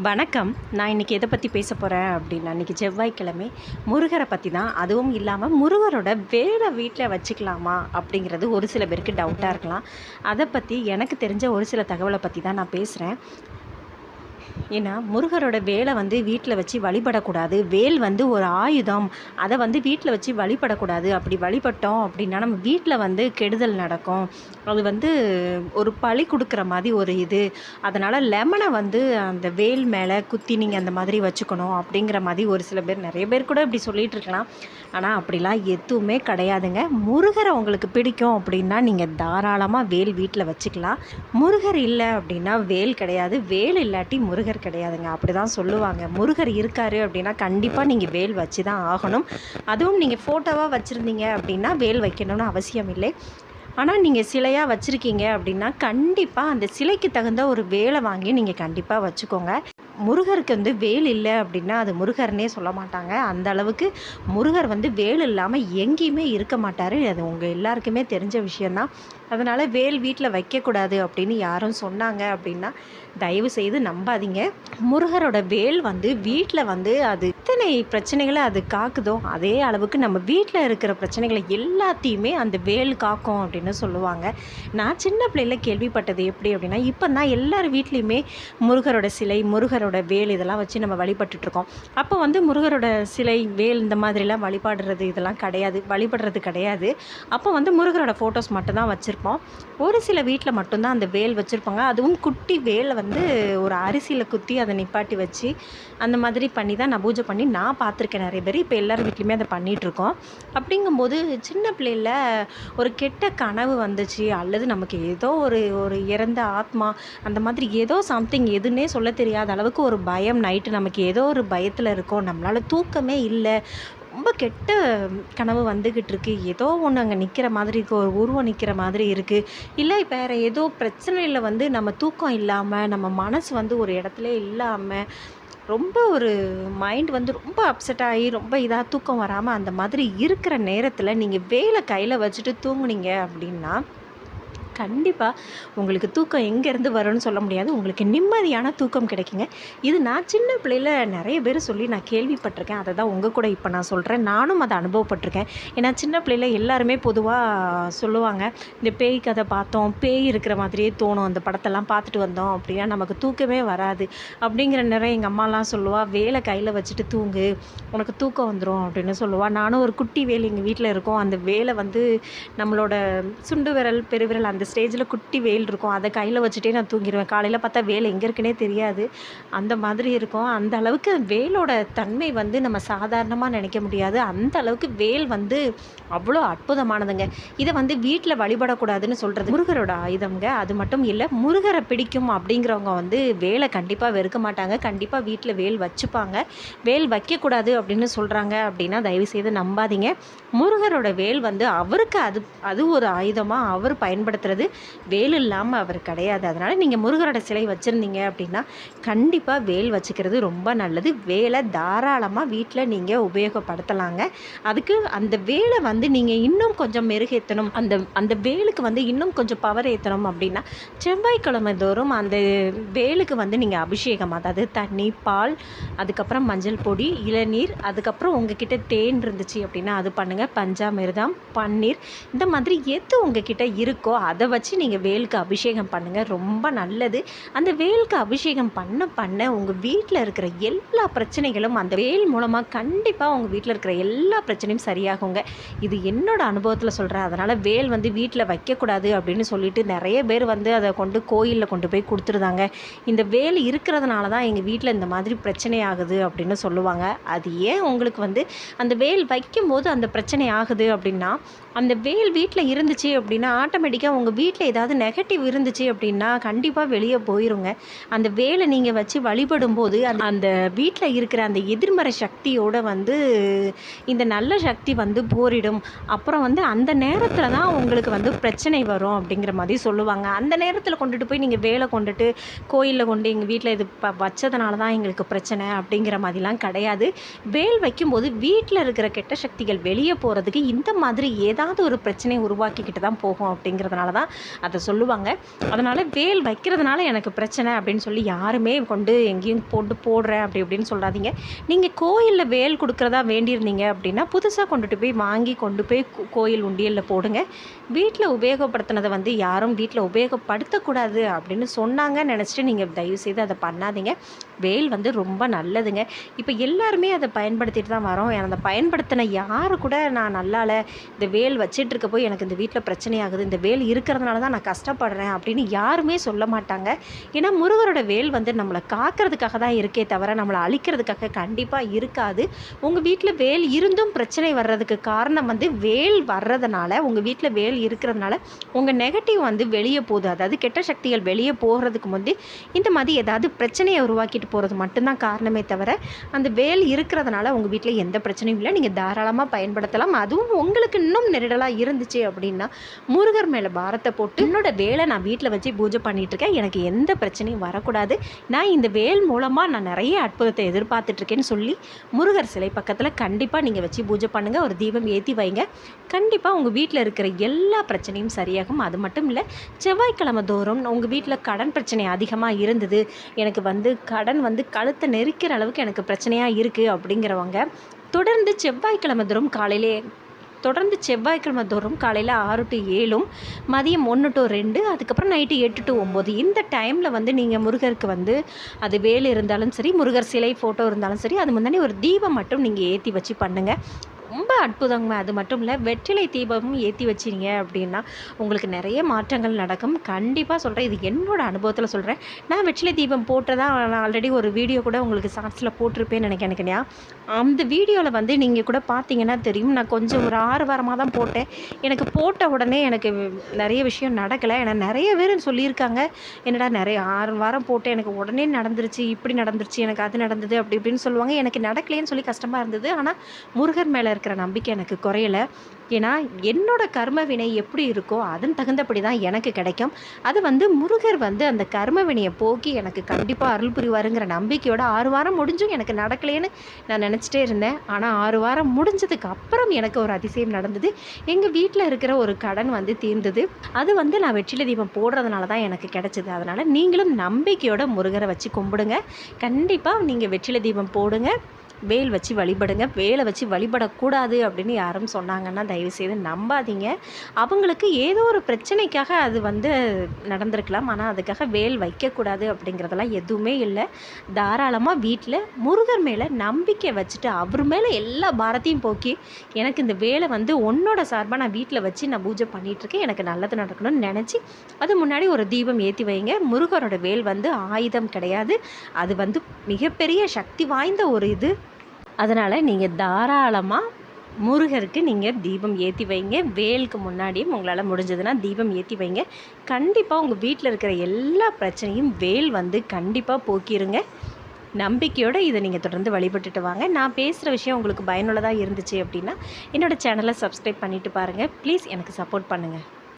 வணக்கம். நான் இன்றைக்கி எதை பற்றி பேச போகிறேன் அப்படின்னா இன்றைக்கி செவ்வாய்க்கிழமை. முருகரை பற்றி தான். அதுவும் இல்லாமல் முருகரோட வேலை வீட்டில் வச்சுக்கலாமா அப்படிங்கிறது ஒரு சில பேருக்கு டவுட்டாக இருக்கலாம். அதை பற்றி எனக்கு தெரிஞ்ச ஒரு சில தகவலை பற்றி தான் நான் பேசுகிறேன் ஏன்னா முருகரோட வேலை வந்து வீட்டில் வச்சு வழிபடக்கூடாது. வேல் வந்து ஒரு ஆயுதம். அதை வந்து வீட்டில் வச்சு வழிபடக்கூடாது. அப்படி வழிபட்டோம் அப்படின்னா நம்ம வீட்டில் வந்து கெடுதல் நடக்கும். அது வந்து ஒரு பழி கொடுக்குற மாதிரி ஒரு இது. அதனால் லெமனை வந்து அந்த வேல் மேலே குத்தி நீங்கள் அந்த மாதிரி வச்சுக்கணும் அப்படிங்கிற மாதிரி ஒரு சில பேர் நிறைய பேர் கூட இப்படி சொல்லிட்டு இருக்கலாம். ஆனால் அப்படிலாம் எதுவுமே கிடையாதுங்க. முருகரை உங்களுக்கு பிடிக்கும் அப்படின்னா நீங்கள் தாராளமாக வேல் வீட்டில் வச்சுக்கலாம். முருகர் இல்லை அப்படின்னா வேல் கிடையாது. வேல் இல்லாட்டி முருகர் முருகர் கிடையாதுங்க. அப்படி தான் சொல்லுவாங்க. முருகர் இருக்காரு அப்படின்னா கண்டிப்பாக நீங்கள் வேல் வச்சு தான் ஆகணும். அதுவும் நீங்கள் ஃபோட்டோவாக வச்சுருந்தீங்க அப்படின்னா வேல் வைக்கணும்னு அவசியம் இல்லை. ஆனால் நீங்கள் சிலையாக வச்சுருக்கீங்க அப்படின்னா கண்டிப்பாக அந்த சிலைக்கு தகுந்த ஒரு வேலை வாங்கி நீங்கள் கண்டிப்பாக வச்சுக்கோங்க. முருகருக்கு வந்து வேல் இல்லை அப்படின்னா அது முருகர்னே சொல்ல மாட்டாங்க. அந்த அளவுக்கு முருகர் வந்து வேல் இல்லாமல் எங்கேயுமே இருக்க மாட்டார். அது உங்கள் எல்லாருக்குமே தெரிஞ்ச விஷயந்தான் அதனால் வேல் வீட்டில் வைக்கக்கூடாது அப்படின்னு யாரும் சொன்னாங்க அப்படின்னா தயவு செய்து நம்பாதீங்க. முருகரோட வேல் வந்து வீட்டில் வந்து அது இத்தனை பிரச்சனைகளை அது காக்குதோ அதே அளவுக்கு நம்ம வீட்டில் இருக்கிற பிரச்சனைகளை எல்லாத்தையுமே அந்த வேல் காக்கும் அப்படின்னு சொல்லுவாங்க. நான் சின்ன பிள்ளையில் கேள்விப்பட்டது எப்படி அப்படின்னா இப்போ தான் எல்லார் வீட்லேயுமே முருகரோட சிலை முருகரோட வேல் இதெல்லாம் வச்சு நம்ம வழிபட்டுட்ருக்கோம். அப்போ வந்து முருகரோட சிலை வேல் இந்த மாதிரிலாம் வழிபாடுறது இதெல்லாம் கிடையாது வழிபடுறது கிடையாது. அப்போ வந்து முருகரோட ஃபோட்டோஸ் மட்டும் தான் வச்சுருக்கோம் வச்சுருப்போம் ஒரு சில வீட்டில் மட்டும்தான் அந்த வேல் வச்சுருப்பாங்க. அதுவும் குட்டி வேலை வந்து ஒரு அரிசியில் குத்தி அதை நிப்பாட்டி வச்சு அந்த மாதிரி பண்ணி தான் நான் பூஜை பண்ணி நான் பார்த்துருக்கேன் நிறைய பேர். இப்போ எல்லார் வீட்லேயுமே அதை பண்ணிகிட்ருக்கோம் அப்படிங்கும்போது சின்ன பிள்ளையில் ஒரு கெட்ட கனவு வந்துச்சு. அல்லது நமக்கு ஏதோ ஒரு ஒரு இறந்த ஆத்மா அந்த மாதிரி ஏதோ சம்திங் எதுன்னே சொல்ல தெரியாத அளவுக்கு ஒரு பயம் நைட்டு நமக்கு ஏதோ ஒரு பயத்தில் இருக்கோம். நம்மளால் தூக்கமே இல்லை. ரொம்ப கெட்ட கனவு வந்துக்கிட்டு இருக்கு ஏதோ ஒன்று அங்கே நிற்கிற மாதிரி இருக்குது ஒரு உருவம் நிற்கிற மாதிரி இருக்குது இல்லை வேறு ஏதோ பிரச்சனையில் வந்து நம்ம தூக்கம் இல்லாமல் நம்ம மனசு வந்து ஒரு இடத்துல இல்லாமல் ரொம்ப ஒரு மைண்ட் வந்து ரொம்ப அப்செட் ஆகி ரொம்ப இதாக தூக்கம் வராமல் அந்த மாதிரி இருக்கிற நேரத்தில் நீங்கள் வேலை கையில் வச்சுட்டு தூங்குனீங்க அப்படின்னா கண்டிப்பாக உங்களுக்கு தூக்கம் எங்கேருந்து வரும்னு சொல்ல முடியாது. உங்களுக்கு நிம்மதியான தூக்கம் கிடைக்குங்க. இது நான் சின்ன பிள்ளையில் நிறைய பேர் சொல்லி நான் கேள்விப்பட்டிருக்கேன். அதை தான் உங்கள் கூட இப்போ நான் சொல்கிறேன் நானும் அதை அனுபவப்பட்டிருக்கேன். ஏன்னா சின்ன பிள்ளையில் எல்லாருமே பொதுவாக சொல்லுவாங்க இந்த பேய் கதை பார்த்தோம் பேய் இருக்கிற மாதிரியே தோணும். அந்த படத்தெல்லாம் பார்த்துட்டு வந்தோம் அப்படின்னா நமக்கு தூக்கமே வராது. அப்படிங்கிற நேரம் எங்கள் அம்மாலாம் சொல்லுவாள் வேலை கையில் வச்சுட்டு தூங்கு. உனக்கு தூக்கம் வந்துடும் அப்படின்னு சொல்லுவாள் நானும் ஒரு குட்டி வேலை எங்கள் வீட்டில் இருக்கோம். அந்த வேலை வந்து நம்மளோட சுண்டு விரல் பெருவிரல் அந்த இந்த ஸ்டேஜில் குட்டி வேல் இருக்கும். அதை கையில் வச்சுட்டே நான் தூங்கிடுவேன் காலையில் பார்த்தா வேல் எங்கே இருக்குன்னே தெரியாது. அந்த மாதிரி இருக்கும். அந்த அளவுக்கு வேலோட தன்மை வந்து நம்ம சாதாரணமாக நினைக்க முடியாது. அந்த அளவுக்கு வேல் வந்து அவ்வளோ அற்புதமானதுங்க. இதை வந்து வீட்டில் வழிபடக்கூடாதுன்னு சொல்கிறது முருகரோட ஆயுதம்ங்க. அது மட்டும் இல்லை முருகரை பிடிக்கும் அப்படிங்கிறவங்க வந்து வேலை கண்டிப்பாக வெறுக்க மாட்டாங்க. கண்டிப்பாக வீட்டில் வேல் வச்சுப்பாங்க. வேல் வைக்கக்கூடாது அப்படின்னு சொல்கிறாங்க அப்படின்னா தயவு செய்து நம்பாதீங்க. முருகரோட வேல் வந்து அவருக்கு அது அது ஒரு ஆயுதமாக அவர் அப்படிங்கிறது வேல் இல்லாமல் அவர் கிடையாது. அதனால் நீங்கள் முருகரோட சிலை வச்சுருந்தீங்க அப்படின்னா கண்டிப்பாக வேல் வச்சுக்கிறது ரொம்ப நல்லது. வேலை தாராளமாக வீட்டில் நீங்கள் உபயோகப்படுத்தலாங்க. அதுக்கு அந்த வேலை வந்து நீங்கள் இன்னும் கொஞ்சம் மெருகேற்றணும் அந்த அந்த வேலுக்கு வந்து இன்னும் கொஞ்சம் பவர் ஏற்றணும் அப்படின்னா செவ்வாய்க்கிழமை தோறும் அந்த வேலுக்கு வந்து நீங்கள் அபிஷேகம் அதாவது தண்ணி பால் அதுக்கப்புறம் மஞ்சள் பொடி இளநீர் அதுக்கப்புறம் உங்ககிட்ட தேன் இருந்துச்சு அப்படின்னா அது பண்ணுங்கள் பஞ்சாமிர்தம் பன்னீர் இந்த மாதிரி எது உங்ககிட்ட இருக்கோ அதை அதை வச்சு நீங்கள் வேலுக்கு அபிஷேகம் பண்ணுங்கள் ரொம்ப நல்லது. அந்த வேலுக்கு அபிஷேகம் பண்ண பண்ண உங்கள் வீட்டில் இருக்கிற எல்லா பிரச்சனைகளும் அந்த வேல் மூலமாக கண்டிப்பாக உங்கள் வீட்டில் இருக்கிற எல்லா பிரச்சனையும் சரியாகுங்க. இது என்னோடய அனுபவத்தில் சொல்கிறேன் அதனால் வேல் வந்து வீட்டில் வைக்கக்கூடாது அப்படின்னு சொல்லிட்டு நிறைய பேர் வந்து அதை கொண்டு கோயிலில் கொண்டு போய் கொடுத்துருந்தாங்க. இந்த வேல் இருக்கிறதுனால தான் எங்கள் வீட்டில் இந்த மாதிரி பிரச்சனை ஆகுது அப்படின்னு சொல்லுவாங்க. அது ஏன் உங்களுக்கு வந்து அந்த வேல் வைக்கும்போது அந்த பிரச்சனை ஆகுது அப்படின்னா அந்த வேல் வீட்டில் இருந்துச்சு அப்படின்னா ஆட்டோமேட்டிக்காக உங்கள் வீட்டில் ஏதாவது நெகட்டிவ் இருந்துச்சு அப்படின்னா கண்டிப்பாக வெளியே போயிருங்க. அந்த வேலை நீங்கள் வச்சு வழிபடும் போது அந்த அந்த வீட்டில் இருக்கிற அந்த எதிர்மறை சக்தியோடு வந்து இந்த நல்ல சக்தி வந்து போரிடும். அப்புறம் வந்து அந்த நேரத்தில் தான் உங்களுக்கு வந்து பிரச்சனை வரும் அப்படிங்கிற மாதிரி சொல்லுவாங்க. அந்த நேரத்தில் கொண்டுட்டு போய் நீங்கள் வேலை கொண்டுட்டு கோயிலில் கொண்டு எங்கள் வீட்டில் இது ப வச்சதுனால தான் எங்களுக்கு பிரச்சனை அப்படிங்கிற மாதிரிலாம் கிடையாது. வேல் வைக்கும்போது வீட்டில் இருக்கிற கெட்ட சக்திகள் வெளியே போகிறதுக்கு இந்த மாதிரி ஏதாவது ஏதாவது ஒரு பிரச்சனையை உருவாக்கிக்கிட்டு தான் போகும் அப்படிங்கிறதுனால தான் அதை சொல்லுவாங்க. அதனால் வேல் வைக்கிறதுனால எனக்கு பிரச்சனை அப்படின்னு சொல்லி யாருமே கொண்டு எங்கேயும் போட்டு போடுறேன் அப்படி இப்படின்னு சொல்லாதீங்க. நீங்கள் கோயிலில் வேல் கொடுக்குறதா வேண்டியிருந்தீங்க அப்படின்னா புதுசாக கொண்டுட்டு போய் வாங்கி கொண்டு போய் கோயில் உண்டியலில் போடுங்க. வீட்டில் உபயோகப்படுத்தினதை வந்து யாரும் வீட்டில் உபயோகப்படுத்தக்கூடாது அப்படின்னு சொன்னாங்கன்னு நினச்சிட்டு நீங்கள் தயவுசெய்து அதை பண்ணாதீங்க. வேல் வந்து ரொம்ப நல்லதுங்க. இப்போ எல்லாருமே அதை பயன்படுத்திட்டு தான் வரோம். அந்த பயன்படுத்தின யாரு கூட நான் நல்லால இந்த வேல் வச்சுட்டு இருக்க போய் எனக்கு இந்த வீட்டில் பிரச்சனையாகுது இந்த வேல் இருக்கிறதுனால தான் நான் கஷ்டப்படுறேன் அப்படின்னு யாருமே சொல்ல மாட்டாங்க. ஏன்னா முருகரோட வேல் வந்து நம்மளை காக்கிறதுக்காக தான் இருக்கே தவிர நம்மளை அழிக்கிறதுக்காக கண்டிப்பாக இருக்காது. உங்கள் வீட்டில் வேல் இருந்தும் பிரச்சனை வர்றதுக்கு காரணம் வந்து வேல் வர்றதுனால உங்கள் வீட்டில் வேல் இருக்கிறதுனால உங்கள் நெகட்டிவ் வந்து வெளியே போகுது. அதாவது கெட்ட சக்திகள் வெளியே போகிறதுக்கு முந்தி இந்த மாதிரி ஏதாவது பிரச்சனையை உருவாக்கிட்டு போகிறது மட்டும்தான் காரணமே தவிர அந்த வேல் இருக்கிறதுனால உங்கள் வீட்டில் எந்த பிரச்சனையும் இல்லை. நீங்கள் தாராளமாக பயன்படுத்தலாம். அதுவும் உங்களுக்கு இன்னும் நெருடலாக இருந்துச்சு அப்படின்னா முருகர் மேலே பாரத்தை போட்டு என்னோட வேலை நான் வீட்டில் வச்சு பூஜை பண்ணிகிட்ருக்கேன் இருக்கேன். எனக்கு எந்த பிரச்சனையும் வரக்கூடாது. நான் இந்த வேல் மூலமாக நான் நிறைய அற்புதத்தை எதிர்பார்த்துட்ருக்கேன்னு சொல்லி முருகர் சிலை பக்கத்தில் கண்டிப்பாக நீங்கள் வச்சு பூஜை பண்ணுங்கள் ஒரு தீபம் ஏற்றி வைங்க. கண்டிப்பாக உங்கள் வீட்டில் இருக்கிற எல்லா பிரச்சனையும் சரியாகும். அது மட்டும் இல்லை செவ்வாய்க்கிழமை தோறும் உங்கள் வீட்டில் கடன் பிரச்சனை அதிகமாக இருந்தது. எனக்கு வந்து கடன் வந்து கழுத்தை நெரிக்கிற அளவுக்கு எனக்கு பிரச்சனையாக இருக்குது அப்படிங்கிறவங்க தொடர்ந்து செவ்வாய்க்கிழமை தோறும் காலையிலே தொடர்ந்து செவ்வாய்க்கிழமை தோறும் காலையில் ஆறு டு ஏழும் மதியம் ஒன்று டு ரெண்டு அதுக்கப்புறம் நைட்டு எட்டு டு ஒம்பது. இந்த டைமில் வந்து நீங்கள் முருகருக்கு வந்து அது வேல் இருந்தாலும் சரி முருகர் சிலை ஃபோட்டோ இருந்தாலும் சரி அது முன்னாடி ஒரு தீபம் மட்டும் நீங்கள் ஏற்றி வச்சு பண்ணுங்கள் ரொம்ப அற்புதங்க. அது மட்டும் இல்லை வெற்றிலை தீபமும் ஏற்றி வச்சிங்க அப்படின்னா உங்களுக்கு நிறைய மாற்றங்கள் நடக்கும். கண்டிப்பாக சொல்கிறேன் இது என்னோட அனுபவத்தில் சொல்கிறேன் நான் வெற்றிலை தீபம் போட்டதா நான் ஆல்ரெடி ஒரு வீடியோ கூட உங்களுக்கு ஷார்ட்ஸில் போட்டிருப்பேன்னு நினைக்கிறேன் அந்த வீடியோவில் வந்து நீங்கள் கூட பார்த்தீங்கன்னா தெரியும். நான் கொஞ்சம் ஒரு ஆறு வாரமாக தான் போட்டேன். எனக்கு போட்ட உடனே எனக்கு நிறைய விஷயம் நடக்கலை. ஏன்னா நிறைய பேர் சொல்லியிருக்காங்க என்னடா நிறைய ஆறு வாரம் போட்டு எனக்கு உடனே நடந்துருச்சு இப்படி நடந்துருச்சு எனக்கு அது நடந்தது அப்படி இப்படின்னு சொல்லுவாங்க. எனக்கு நடக்கலையேன்னு சொல்லி கஷ்டமாக இருந்தது. ஆனால் முருகர் மேலே இருக்கிற நம்பிக்கை எனக்கு குறையலை. ஏன்னா என்னோட கர்ம வினை எப்படி இருக்கோ அதன் தகுந்தபடி தான் எனக்கு கிடைக்கும். அது வந்து முருகர் வந்து அந்த கர்ம வினையை போக்கி எனக்கு கண்டிப்பாக அருள் புரிவாருங்கிற நம்பிக்கையோட ஆறு வாரம் முடிஞ்சும் எனக்கு நடக்கலையேன்னு நான் நினச்சிட்டே இருந்தேன். ஆனால் ஆறு வாரம் முடிஞ்சதுக்கு அப்புறம் எனக்கு ஒரு அதிசயம் நடந்தது. எங்கள் வீட்டில் இருக்கிற ஒரு கடன் வந்து தீர்ந்தது. அது வந்து நான் வெற்றிலை தீபம் போடுறதுனால தான் எனக்கு கிடைச்சது. அதனால் நீங்களும் நம்பிக்கையோட முருகரை வச்சு கும்பிடுங்க. கண்டிப்பாக நீங்கள் வெற்றிலை தீபம் போடுங்க. வேல் வச்சு வழிபடுங்க. வேலை வச்சு வழிபடக்கூடாது அப்படின்னு யாரும் சொன்னாங்கன்னா தயவுசெய்து நம்பாதீங்க. அவங்களுக்கு ஏதோ ஒரு பிரச்சனைக்காக அது வந்து நடந்திருக்கலாம். ஆனால் அதுக்காக வேல் வைக்கக்கூடாது அப்படிங்கிறதெல்லாம் எதுவுமே இல்லை. தாராளமாக வீட்டில் முருகர் மேலே நம்பிக்கை வச்சுட்டு அவர் மேலே எல்லா பாரத்தையும் போக்கி எனக்கு இந்த வேலை வந்து உன்னோட சார்பாக நான் வீட்டில் வச்சு நான் பூஜை பண்ணிகிட்ருக்கேன் எனக்கு நல்லது நடக்கணும்னு நினச்சி அது முன்னாடி ஒரு தீபம் ஏற்றி வைங்க. முருகரோட வேல் வந்து ஆயுதம் கிடையாது. அது வந்து மிகப்பெரிய சக்தி வாய்ந்த ஒரு இது. அதனால் நீங்கள் தாராளமாக முருகருக்கு நீங்கள் தீபம் ஏற்றி வைங்க. வேலுக்கு முன்னாடியும் உங்களால் முடிஞ்சதுன்னா தீபம் ஏற்றி வைங்க. கண்டிப்பாக உங்கள் வீட்டில் இருக்கிற எல்லா பிரச்சனையும் வேல் வந்து கண்டிப்பாக போக்கிருங்க. நம்பிக்கையோடு இதை நீங்கள் தொடர்ந்து வழிபட்டுட்டு வாங்க. நான் பேசுகிற விஷயம் உங்களுக்கு பயனுள்ளதாக இருந்துச்சு அப்படின்னா என்னோடய சேனலை சப்ஸ்கிரைப் பண்ணிவிட்டு பாருங்கள் ப்ளீஸ் எனக்கு சப்போர்ட் பண்ணுங்கள்